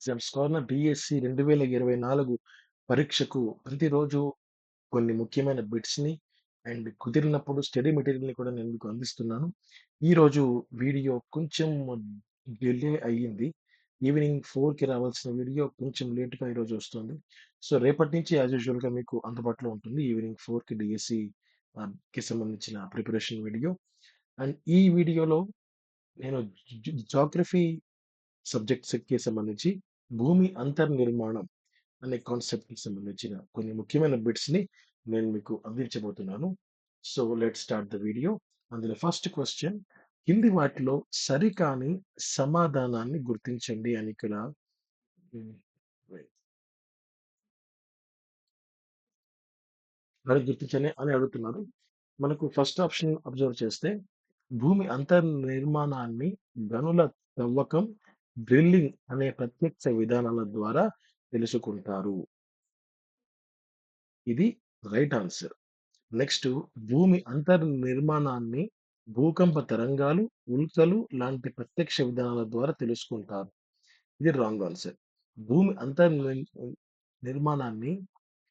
Exams కావున DSC 2024 పరీక్షకు ప్రతిరోజు కొన్ని ముఖ్యమైన బిట్స్‌ని అండ్ కుదిరినప్పుడు స్టడీ మెటీరియల్‌ని కూడా నేను మీకు అందిస్తున్నాను. ఈరోజు వీడియో కొంచెం డిలే అయ్యింది. ఈవినింగ్ ఫోర్కి రావాల్సిన వీడియో కొంచెం లేట్‌గా ఈరోజు వస్తుంది. సో, రేపటి నుంచి యాజ్ యూజువల్‌గా మీకు అందుబాటులో ఉంటుంది. ఈవినింగ్ ఫోర్కి డిఎస్సికి సంబంధించిన ప్రిపరేషన్ వీడియో. అండ్ ఈ వీడియోలో నేను జాగ్రఫీ సబ్జెక్ట్స్‌కి సంబంధించి భూమి అంతర్నిర్మాణం అనే కాన్సెప్ట్‌కి సంబంధించిన కొన్ని ముఖ్యమైన బిట్స్‌ని నేను మీకు అందించబోతున్నాను. So, let start the video. అందులో ఫస్ట్ క్వశ్చన్ కింది వాటిలో సరికాని సమాధానాన్ని గుర్తించండి అని ఇక్కడ మరి గుర్తించండి అని అడుగుతున్నారు. మనకు ఫస్ట్ ఆప్షన్ అబ్జర్వ్ చేస్తే భూమి అంతర్నిర్మాణాన్ని గనుల తవ్వకం, డ్రిల్లింగ్ అనే ప్రత్యక్ష విధానాల ద్వారా తెలుసుకుంటారు. ఇది రైట్ ఆన్సర్. నెక్స్ట్ భూమి అంతర్నిర్మాణాన్ని భూకంప తరంగాలు, ఉల్కలు లాంటి ప్రత్యక్ష విధానాల ద్వారా తెలుసుకుంటారు. ఇది రాంగ్ ఆన్సర్. భూమి అంతర్ నిర్మాణాన్ని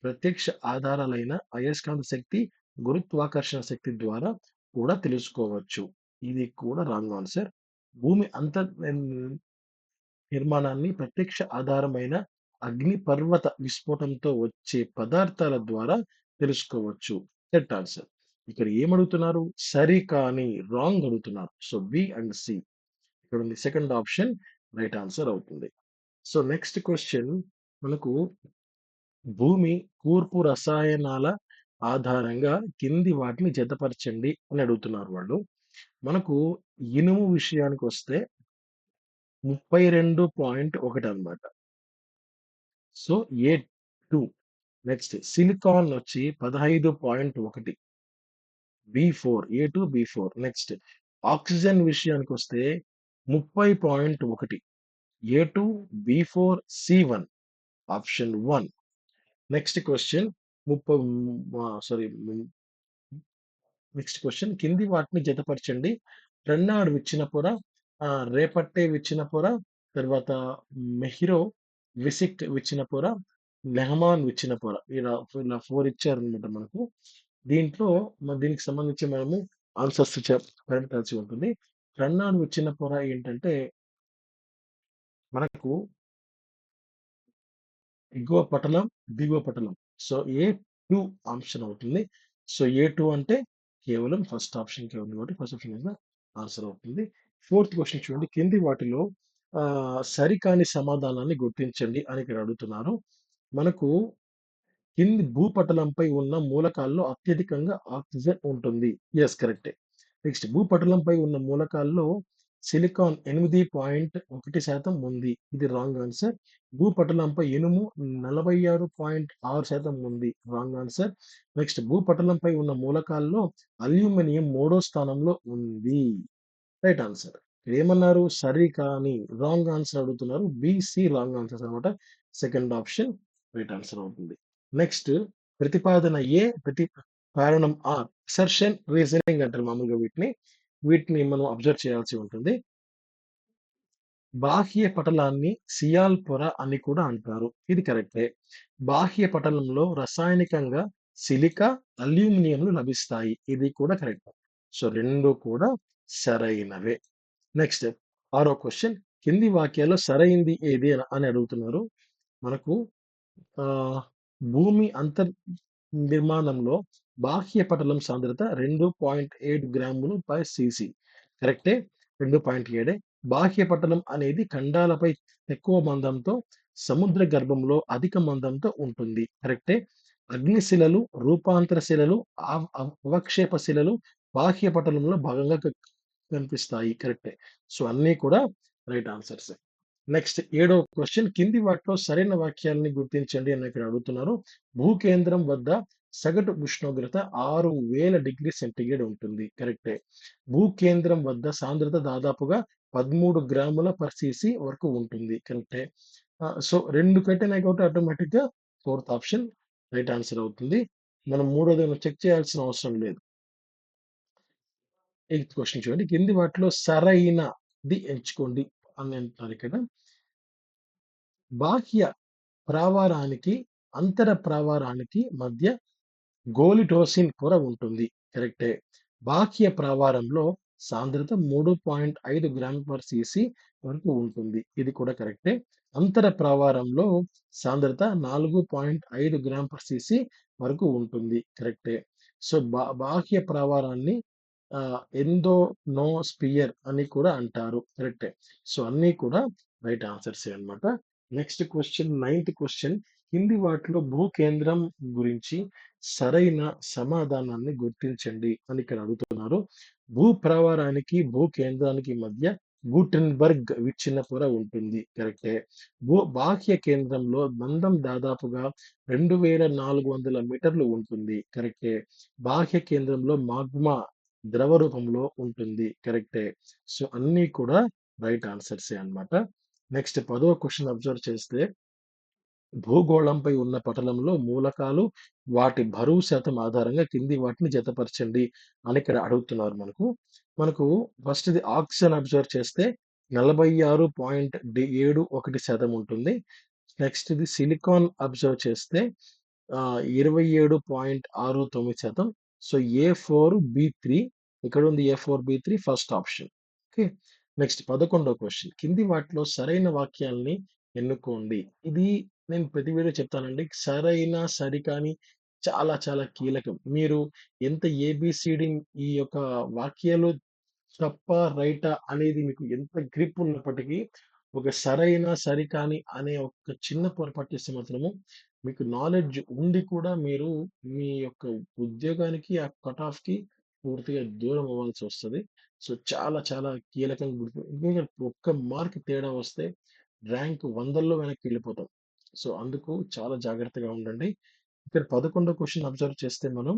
ప్రత్యక్ష ఆధారాలైన అయస్కాంత శక్తి, గురుత్వాకర్షణ శక్తి ద్వారా కూడా తెలుసుకోవచ్చు. ఇది కూడా రాంగ్ ఆన్సర్. భూమి అంతర్ నిర్మాణాన్ని ప్రత్యక్ష ఆధారమైన అగ్నిపర్వత విస్ఫోటంతో వచ్చే పదార్థాల ద్వారా తెలుసుకోవచ్చు. Set answer. ఇక్కడ ఏమడుగుతున్నారు? సరికాని రాంగ్ అడుగుతున్నారు. So, B and C. ఇక్కడ ఉంది సెకండ్ ఆప్షన్ రైట్ ఆన్సర్ అవుతుంది. సో, నెక్స్ట్ క్వశ్చన్ మనకు భూమి కూర్పు రసాయనాల ఆధారంగా కింది వాటిని జతపరచండి అని అడుగుతున్నారు వాళ్ళు. మనకు ఇనుము విషయానికి వస్తే ముప్పై రెండు పాయింట్ ఒకటి అనమాట so A two next silicon వచ్చి పదహైదు పాయింట్ ఒకటి. B four A two B four next oxygen విషయానికి వస్తే ముప్పై పాయింట్ ఒకటి. A two B four C one option one. Next question ముప్పై సారీ నెక్స్ట్ క్వశ్చన్ కింది వాటిని జతపరచండి. రెన్నాడు ఇచ్చిన పొర రేపట్టే విచ్చిన పొర, తర్వాత మెహిరో విసిక్ట్ విచ్చిన పొర, లెహమాన్ విచ్చిన పొర. ఇలా ఇలా 4 ఇచ్చారన్నమాట మనకు. దీంట్లో మరి దీనికి సంబంధించి మనము ఆన్సర్స్ పెట్టాల్సి ఉంటుంది. రన్నాన్ విచ్చిన పొర ఏంటంటే మనకు ఎగువ పటలం, దిగువ పటలం. సో, ఏ2 ఆప్షన్ అవుతుంది. సో, ఏ2 అంటే కేవలం ఫస్ట్ ఆప్షన్‌కే ఉంది కాబట్టి first option is the answer అవుతుంది. ఫోర్త్ క్వశ్చన్ చూడండి. కింది వాటిలో సరికాని సమాధానాన్ని గుర్తించండి అని ఇక్కడ అడుగుతున్నారు. మనకు కింది భూపటలంపై ఉన్న మూలకాల్లో అత్యధికంగా ఆక్సిజన్ ఉంటుంది. ఎస్ కరెక్టే. నెక్స్ట్ భూపటలంపై ఉన్న మూలకాల్లో సిలికాన్ 8.1% ఉంది. ఇది రాంగ్ ఆన్సర్. భూపటలంపై ఇనుము 46.6% ఉంది. Wrong answer. నెక్స్ట్ భూపటలంపై ఉన్న మూలకాల్లో అల్యూమినియం మూడో స్థానంలో ఉంది. Right answer. ఏమన్నారు? సరికాని రాంగ్ ఆన్సర్ అడుగుతున్నారు. బి, సి రాంగ్ ఆన్సర్స్ అన్నమాట. సెకండ్ ఆప్షన్ రైట్ ఆన్సర్ అవుతుంది. నెక్స్ట్ ప్రతిపాదన ఏ, ప్రతి కారణం ఆర్. అసర్షన్, రీజనింగ్ అంటారు మామూలుగా వీటిని. వీటిని మనం అబ్జర్వ్ చేయాల్సి ఉంటుంది. బాహ్య పటలాన్ని సియాల్ పొర అని కూడా అంటారు. ఇది కరెక్టే. బాహ్య పటలంలో రసాయనికంగా సిలికా, అల్యూమినియంలు లభిస్తాయి. ఇది కూడా కరెక్ట్. సో, రెండు కూడా సరైనవే. నెక్స్ట్ ఆరో క్వశ్చన్ కింది వాక్యాల్లో సరైంది ఏది అని అడుగుతున్నారు. మనకు భూమి అంతర్ నిర్మాణంలో బాహ్య పటలం సాంద్రత 2.7 గ్రాములు పర్ సీసీ. కరెక్టే. 2.7 బాహ్య పటలం అనేది ఖండాలపై ఎక్కువ మందంతో, సముద్ర గర్భంలో అధిక మందంతో ఉంటుంది. కరెక్టే. అగ్నిశిలలు, రూపాంతర శిలలు, అవక్షేప శిలలు బాహ్య పటలంలో భాగంగా కనిపిస్తాయి. కరెక్టే. సో, అన్నీ కూడా రైట్ ఆన్సర్స్ నెక్స్ట్ ఏడో క్వశ్చన్ కింది వాటిలో సరైన వాక్యాలని గుర్తించండి అని ఇక్కడ అడుగుతున్నారు. భూకేంద్రం వద్ద సగటు ఉష్ణోగ్రత ఆరు వేల డిగ్రీ సెంటిగ్రేడ్ ఉంటుంది. కరెక్టే. భూకేంద్రం వద్ద సాంద్రత దాదాపుగా 13 గ్రాముల పర్ సీసీ వరకు ఉంటుంది. కరెక్టే. సో, రెండు కట్టినాయి కాబట్టి ఆటోమేటిక్‌గా ఫోర్త్ ఆప్షన్ రైట్ ఆన్సర్ అవుతుంది. మనం మూడోది చెక్ చేయాల్సిన అవసరం లేదు. ఎయిత్ క్వశ్చన్ చూడండి. కింది వాటిలో సరైనది ఎంచుకోండి అని అంటున్నారు ఇక్కడ. బాహ్య ప్రావారానికి, అంతర ప్రావారానికి మధ్య గోలిటోసిన్ పొర ఉంటుంది. కరెక్టే. బాహ్య ప్రావారంలో సాంద్రత 3.5 గ్రామ్ పర్ సీసీ వరకు ఉంటుంది. ఇది కూడా కరెక్టే. అంతర ప్రావారంలో సాంద్రత 4.5 గ్రామ్ పర్ సీసీ వరకు ఉంటుంది. కరెక్టే. సో, బా బాహ్య ప్రావారాన్ని ఎంతో నో స్పియర్ అని కూడా అంటారు. కరెక్టే. సో, అన్నీ కూడా రైట్ ఆన్సర్సే అన్నమాట. నెక్స్ట్ క్వశ్చన్ నైన్త్ క్వశ్చన్ కింది వాటిలో భూకేంద్రం గురించి సరైన సమాధానాన్ని గుర్తించండి అని ఇక్కడ అడుగుతున్నారు. భూ ప్రవారానికి భూ భూకేంద్రానికి మధ్య గూటెన్బర్గ్ విచ్ఛిన్న పొర ఉంటుంది. కరెక్టే. భూ బాహ్య కేంద్రంలో మందం దాదాపుగా 2400 మీటర్లు ఉంటుంది. కరెక్టే. బాహ్య కేంద్రంలో మాగ్మా ద్రవ రూపంలో ఉంటుంది. కరెక్టే. సో, అన్నీ కూడా రైట్ ఆన్సర్సే అన్నమాట. నెక్స్ట్ పదవ క్వశ్చన్ అబ్జర్వ్ చేస్తే భూగోళంపై ఉన్న పటలంలో మూలకాలు, వాటి బరువు శాతం ఆధారంగా కింది వాటిని జతపరచండి అని ఇక్కడ అడుగుతున్నారు మనకు. మనకు ఫస్ట్‌ది ఆక్సిజన్ అబ్జర్వ్ చేస్తే 46.71% ఉంటుంది. నెక్స్ట్‌ది సిలికాన్ అబ్జర్వ్ చేస్తే ఇరవై ఏడు పాయింట్ ఆరు తొమ్మిది శాతం so, A four B three ఇక్కడ ఉంది A four B three first option. Okay. Next పదకొండో క్వశ్చన్ కింది వాటిలో సరైన వాక్యాల్ని ఎన్నుకోండి. ఇది నేను ప్రతి వీడియో చెప్తానండి. సరైన, సరికాని చాలా చాలా కీలకం. మీరు ఎంత ఏబిసిడి ఈ యొక్క వాక్యాలు తప్ప రైటా అనేది మీకు ఎంత గ్రిప్ ఉన్నప్పటికీ, ఒక సరైన, సరికాని అనే ఒక చిన్న పొరపాటు చేస్తే మాత్రము మీకు నాలెడ్జ్ ఉండి కూడా మీరు మీ యొక్క ఉద్యోగానికి, ఆ కట్ ఆఫ్‌కి పూర్తిగా దూరం అవ్వాల్సి వస్తుంది సో, చాలా చాలా కీలకంగా గుర్తు ఎందుకంటే ఒక్క మార్క్ తేడా వస్తే ర్యాంక్ వందల్లో వెనక్కెళ్ళిపోతాం. సో, అందుకు చాలా జాగ్రత్తగా ఉండండి. ఇక్కడ పదకొండో క్వశ్చన్ అబ్జర్వ్ చేస్తే మనం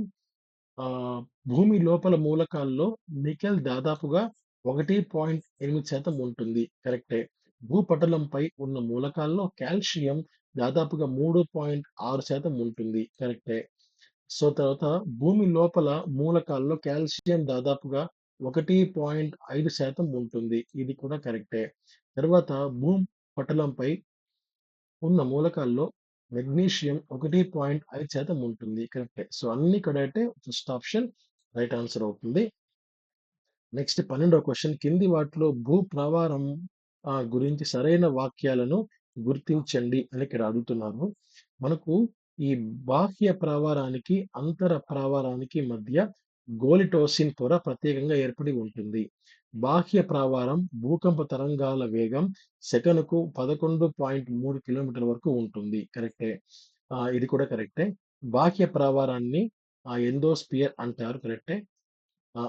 భూమి లోపల మూలకాల్లో నికెల్ దాదాపుగా 1.8% ఉంటుంది. కరెక్టే. భూపటలంపై ఉన్న మూలకాల్లో కాల్షియం దాదాపుగా 3.6% ఉంటుంది. కరెక్టే. సో, తర్వాత భూమి లోపల మూలకాల్లో కాల్షియం దాదాపుగా 1.5% ఉంటుంది. ఇది కూడా కరెక్టే. తర్వాత భూపటలంపై ఉన్న మూలకాల్లో మెగ్నీషియం 1.5% ఉంటుంది. కరెక్టే. సో, అన్ని కరెక్టే. ఫస్ట్ ఆప్షన్ రైట్ ఆన్సర్ అవుతుంది. నెక్స్ట్ పన్నెండో క్వశ్చన్ కింది వాటిలో భూ ప్రవారం గురించి సరైన వాక్యాలను గుర్తించండి అని ఇక్కడ అడుగుతున్నారు. మనకు ఈ బాహ్య ప్రావారానికి, అంతర ప్రావారానికి మధ్య గోలిటోసిన్ పొర ప్రత్యేకంగా ఏర్పడి ఉంటుంది. బాహ్య ప్రావారం భూకంప తరంగాల వేగం సెకనుకు 11.3 కిలోమీటర్ల వరకు ఉంటుంది. కరెక్టే. ఇది కూడా కరెక్టే. బాహ్య ప్రావారాన్ని ఎండోస్పియర్ అంటారు. కరెక్టే.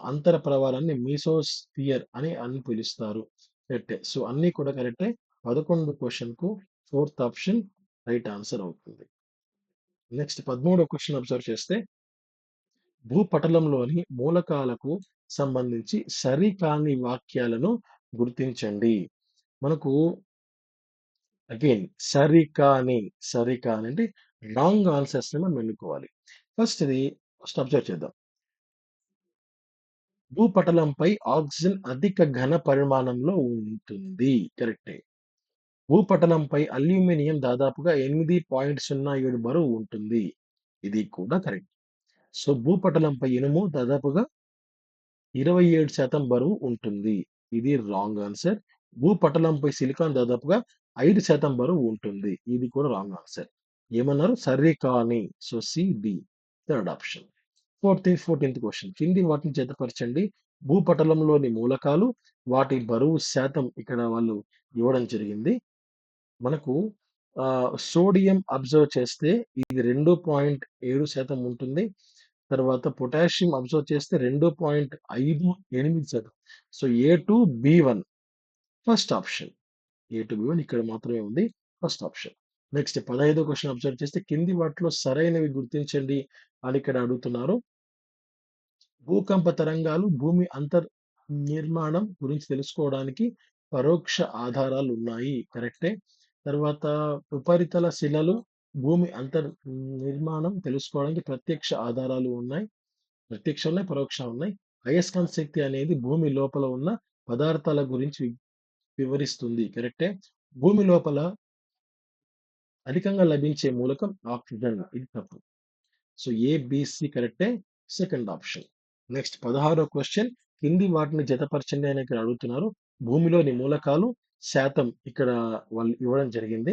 అంతర ప్రవారాన్ని మీసోస్పియర్ అని అని పిలుస్తారు. కరెక్టే. సో, అన్నీ కూడా కరెక్టే. 11 క్వెషన్‌కు ఫోర్త్ ఆప్షన్ రైట్ ఆన్సర్ అవుతుంది. నెక్స్ట్ పదమూడో క్వశ్చన్ అబ్జర్వ్ చేస్తే భూపటలంలోని మూలకాలకు సంబంధించి సరికాని వాక్యాలను గుర్తించండి. మనకు అగైన్ సరికాని, సరికాని అంటే రాంగ్ ఆన్సర్స్‌ని మనం ఎన్నుకోవాలి. ఫస్ట్‌ది ఫస్ట్ అబ్జర్వ్ చేద్దాం. భూపటలంపై ఆక్సిజన్ అధిక ఘన పరిమాణంలో ఉంటుంది. కరెక్టే. భూపటలంపై అల్యూమినియం దాదాపుగా 8.07 బరువు ఉంటుంది. ఇది కూడా కరెక్ట్. సో, భూపటలంపై ఇనుము దాదాపుగా 27% బరువు ఉంటుంది. ఇది రాంగ్ ఆన్సర్. భూపటలంపై సిలికాన్ దాదాపుగా ఐదు శాతం బరువు ఉంటుంది. ఇది కూడా రాంగ్ ఆన్సర్. ఏమన్నారు? సరికాని. So, C, D third option. Fourth fourteenth question కింది వాటిని జతపరచండి. భూపటలంలోని మూలకాలు, వాటి బరువు శాతం ఇక్కడ వాళ్ళు ఇవ్వడం జరిగింది. మనకు ఆహ్, సోడియం అబ్జర్వ్ చేస్తే ఇది 2.7% ఉంటుంది. తర్వాత పొటాషియం అబ్జర్వ్ చేస్తే 2.58% so, A two, B one first option. A two, B one ఇక్కడ మాత్రమే ఉంది. First option. నెక్స్ట్ 15వ క్వెషన్ అబ్జర్వ్ చేస్తే కింది వాటిలో సరైనవి గుర్తించండి అని ఇక్కడ అడుగుతున్నారు. భూకంప తరంగాలు భూమి అంతర్ నిర్మాణం గురించి తెలుసుకోవడానికి పరోక్ష ఆధారాలున్నాయి. కరెక్టే. తర్వాత ఉపరితల శిలలు భూమి అంతర్ నిర్మాణం తెలుసుకోవడానికి ప్రత్యక్ష ఆధారాలు ఉన్నాయి. ప్రత్యక్ష ఉన్నాయి, పరోక్ష ఉన్నాయి. అయస్కాంత శక్తి అనేది భూమి లోపల ఉన్న పదార్థాల గురించి వివరిస్తుంది. కరెక్టే. భూమి లోపల అధికంగా లభించే మూలకం ఆక్సిజన్. ఇది తప్పు. సో ఏ, సి కరెక్టే. Second option. నెక్స్ట్ పదహారో క్వశ్చన్ కింది వాటిని జతపరచండి అని ఇక్కడ అడుగుతున్నారు. భూమిలోని మూలకాలు శాతం ఇక్కడ వాళ్ళు ఇవ్వడం జరిగింది.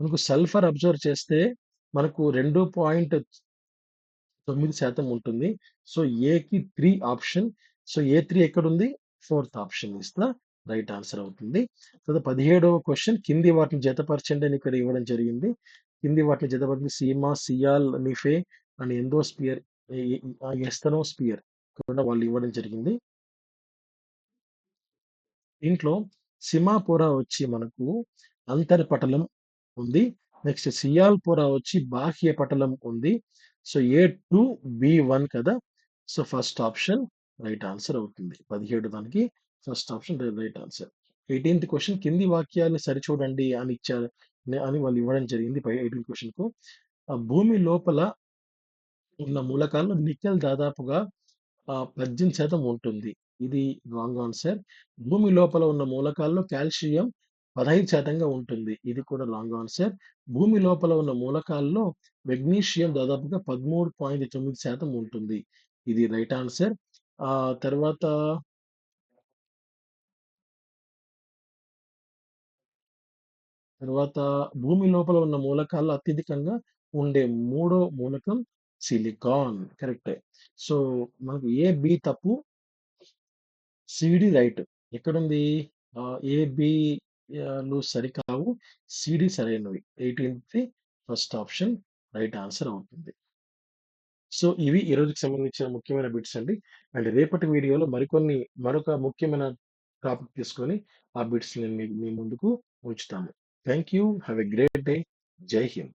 మనకు సల్ఫర్ అబ్జర్వ్ చేస్తే మనకు 2.9% ఉంటుంది. సో ఏకి three option. So A three ఎక్కడుంది? Fourth option is right answer అవుతుంది. తర్వాత పదిహేడవ క్వశ్చన్ కింది వాటిని జతపరచండి అని ఇక్కడ ఇవ్వడం జరిగింది. కింది వాటిని జతపరిచింది sima, sial, nife and endosphere asthenosphere కూడా వాళ్ళు ఇవ్వడం జరిగింది. దీంట్లో సిమాపురా వచ్చి మనకు అంతర్పటలం ఉంది. నెక్స్ట్ సియాల్ వచ్చి బాహ్య పటలం ఉంది. So A two, B one కదా! So first option right answer అవుతుంది. 17 దానికి first option right answer. Eighteenth question కింది వాక్యాన్ని సరిచూడండి అని ఇచ్చారు అని వాళ్ళు ఇవ్వడం జరిగింది. పై 18థ్ క్వెషన్‌కు భూమి లోపల ఉన్న మూలకాల్లో నికెల్ దాదాపుగా పద్దెనిమిది శాతం ఉంటుంది. ఇది రాంగ్ ఆన్సర్. భూమి లోపల ఉన్న మూలకాల్లో కాల్షియం పదహైదు శాతంగా ఉంటుంది. ఇది కూడా రాంగ్ ఆన్సర్. భూమి లోపల ఉన్న మూలకాల్లో మెగ్నీషియం దాదాపుగా 13.9% ఉంటుంది. ఇది రైట్ ఆన్సర్. ఆ తర్వాత తర్వాత భూమి లోపల ఉన్న మూలకాల్లో అత్యధికంగా ఉండే మూడో మూలకం సిలికాన్. కరెక్టే. సో మనకు ఏ, బి తప్పు. CD right. ఎక్కడుంది? ఏబిలు లు సరికావు. సిడి సరైనవి. 18థ్ ఫస్ట్ ఆప్షన్ రైట్ ఆన్సర్ అవుతుంది. సో ఇవి ఈ రోజుకి సంబంధించిన ముఖ్యమైన బిట్స్ అండి. అండ్ రేపటి వీడియోలో మరికొన్ని మరొక ముఖ్యమైన టాపిక్ తీసుకొని ఆ బిట్స్‌ని మీ మీ ముందుకు ఉంచుతాము. Thank you. Have a great day. జై హింద్.